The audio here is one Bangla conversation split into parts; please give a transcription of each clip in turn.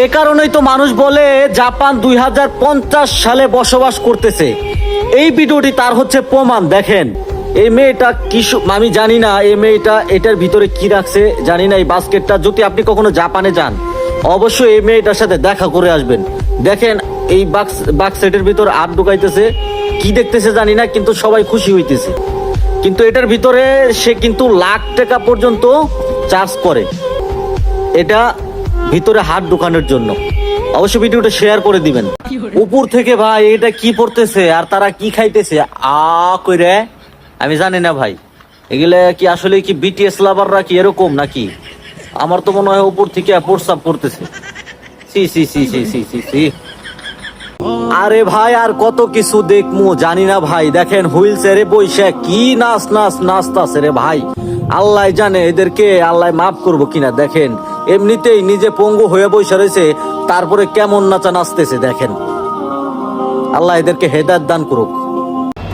এ কারণেই তো মানুষ বলে জাপান দুই হাজার পঞ্চাশ সালে বসবাস করতেছে। এই ভিডিওটি তার হচ্ছে প্রমাণ, দেখেন। এই মেয়েটা কি আমি জানি না, এই মেয়েটা এটার ভিতরে কি রাখছে, জানি না, এই বাস্কেটটা। যদি আপনি কখনো জাপানে যান, অবশ্যই এই মেয়েটার সাথে দেখা করে আসবেন। দেখেন, এই বাক্স বাক্স সেটের ভিতরে আট ঢুকাইতেছে। কি দেখতেছে জানি না, কিন্তু সবাই খুশি হইতেছে। কিন্তু এটার ভিতরে সে কিন্তু লাখ টাকা পর্যন্ত চার্জ করে। এটা ভিতরে হাত ঢুকানোর জন্য। অবশ্যই ভিডিওটা শেয়ার করে দিবেন। উপর থেকে ভাই, এটা কি পড়তেছে আর তারা কি খাইতেছে? আ কইরে, আমি জানি না ভাই। এগুলা কি আসলে কি বিটিএস লাভাররা কি এরকম নাকি? আমার তো মনে হয় উপর থেকে প্রস্তাব করতেছে। সি সি সি সি সি সি সি। আরে ভাই, আর কত কিছু দেখমু, জানি না ভাই। দেখেন হুইল চেয়ারে বইসে কি নাচ নাচ, নাচতাছে রে ভাই। আল্লাহ জানে এদেরকে, আল্লাহ মাফ করব কিনা, দেখেন। এমনিতেই নিজে পঙ্গু হয়ে বসে রয়েছে, তারপরে কেমন নাচা নাচতেছে দেখেন। আল্লাহ এদেরকে হেদায়ত দান করুক।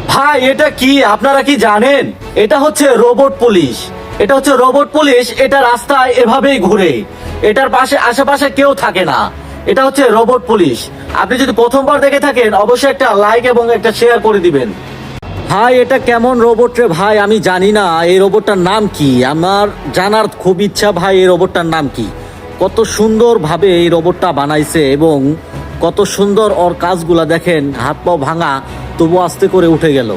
ভাই, এটা কি? আপনারা কি জানেন? এটা হচ্ছে রোবট পুলিশ। এটা হচ্ছে রোবট পুলিশ, এটা রাস্তায় এভাবেই ঘুরে। এটার পাশে, আশেপাশে কেউ থাকে না। এটা হচ্ছে রোবট পুলিশ। আপনি যদি প্রথমবার দেখে থাকেন, অবশ্যই একটা লাইক এবং একটা শেয়ার করে দিবেন। ভাই, এটা কেমন রোবট রে ভাই? আমি জানি না। এই রোবটটার নাম কি? আমার জানার খুব ইচ্ছা ভাই, এই রোবটটার নাম কি? কত সুন্দর ভাবে এই রোবটটা বানাইছে এবং কত সুন্দর ওর কাজগুলা দেখেন, হাত পাও ভাঙা তবু আস্তে করে উঠে গেল।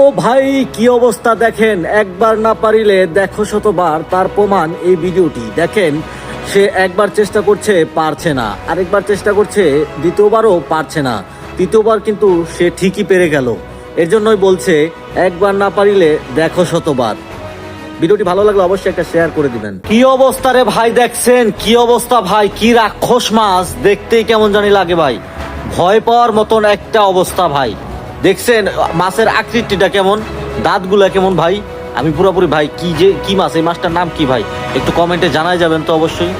ও ভাই, কি অবস্থা দেখেন? একবার না পারিলে দেখো শতবার তার প্রমাণ এই ভিডিওটি। দেখেন, সে একবার চেষ্টা করছে, পারছে না। আরেকবার চেষ্টা করছে, দ্বিতীয়বারও পারছে না। তৃতীয়বার কিন্তু সে ঠিকই পেরে গেল। এর জন্যই বলছে, একবার না পারিলে দেখো শতবার। ভিডিওটি ভালো লাগলে অবশ্যই একটা শেয়ার করে দিবেন। কি অবস্থা রে ভাই দেখছেন? কি অবস্থা ভাই? কি রাক্ষস মাছ? দেখতেই কেমন জানি লাগে ভাই। ভয় পাওয়ার মতন একটা অবস্থা ভাই। দেখছেন, মাছের আকৃতিটা কেমন? দাঁতগুলা কেমন ভাই? আমি পুরোপুরি ভাই, কি যে, কি মাছ? এই মাছটার নাম কি ভাই? একটু কমেন্টে জানাই যাবেন তো অবশ্যই।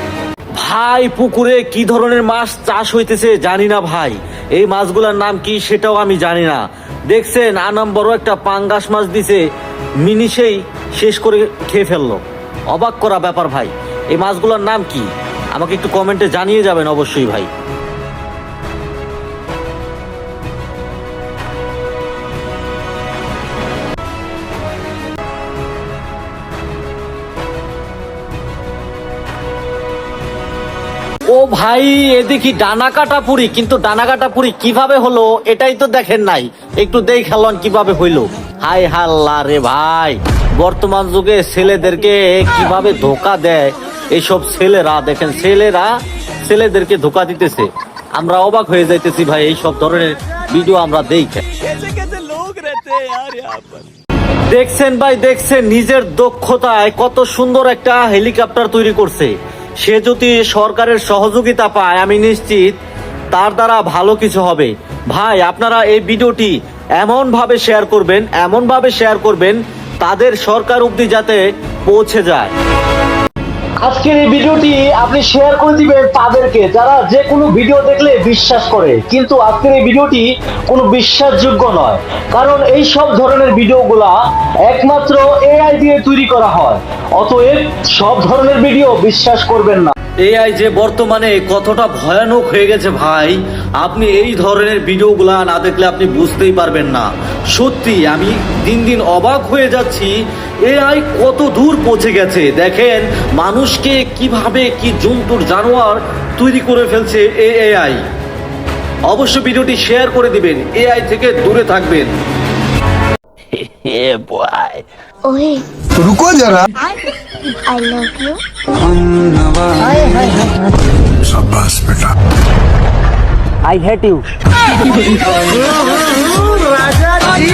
ভাই, পুকুরে কি ধরনের মাছ চাষ হইতেছে জানি না ভাই। এই মাছগুলোর নাম কি সেটাও আমি জানি না। দেখছেন আনাম বড় একটা পাঙ্গাস মাছ দিছে মিনিশেই শেষ করে খেয়ে ফেলল। অবাক করা ব্যাপার ভাই, এই মাছগুলোর নাম কি? আমাকে একটু কমেন্টে জানিয়ে যাবেন অবশ্যই ভাই। ও ভাই এ দেখি ডানা কাটা পুরি কিন্তু ডানা কাটা পুরি কীভাবে হলো এটাই তো দেখেন নাই। একটু দেখালন কীভাবে হইল। হাই হাল্লা রে ভাই, বর্তমান যুগে ছেলেদেরকে কীভাবে ধোকা দেয়? এইসব ছেলেরা, দেখেন ছেলেরা ছেলেদেরকে ধোকা দিতেছে। আমরা অবাক হয়ে যাইতেছি ভাই, এইসব ধরনের ভিডিও আমরা দেখি। দেখছেন ভাই, দেখছেন, নিজের দক্ষতায় কত সুন্দর একটা হেলিকপ্টার তৈরি করছে। সে যদি সরকারের সহযোগিতা পায়, আমি নিশ্চিত তার দ্বারা ভালো কিছু হবে। ভাই, আপনারা এই ভিডিওটি এমনভাবে শেয়ার করবেন, এমনভাবে শেয়ার করবেন, তাদের সরকার অবধি যাতে পৌঁছে যায়। আজকের এই ভিডিওটি আপনি শেয়ার করে দিবেন তাদেরকে, যারা যে কোনো ভিডিও দেখলে বিশ্বাস করে। কিন্তু আজকের এই ভিডিওটি কোনো বিশ্বাসযোগ্য নয়। কারণ এই সব ধরনের ভিডিওগুলা একমাত্র এআই দিয়ে তৈরি করা হয়। অতএব সব ধরনের ভিডিও বিশ্বাস করবেন না। এআই যে বর্তমানে কতটা ভয়ানক হয়ে গেছে ভাই, আপনি এই ধরনের ভিডিওগুলা না দেখলে আপনি বুঝতেই পারবেন না। সত্যি, আমি দিন দিন অবাক হয়ে যাচ্ছি, এআই কত দূর পৌঁছে গেছে। দেখেন, মানুষকে কীভাবে কি জন্তুর জানোয়ার তৈরি করে ফেলছে এ এআই। অবশ্য ভিডিওটি শেয়ার করে দিবেন, এআই থেকে দূরে থাকবেন। ओहे तो रुको जरा। आई लव यू शाबाश बेटा। I hate you Raja ji.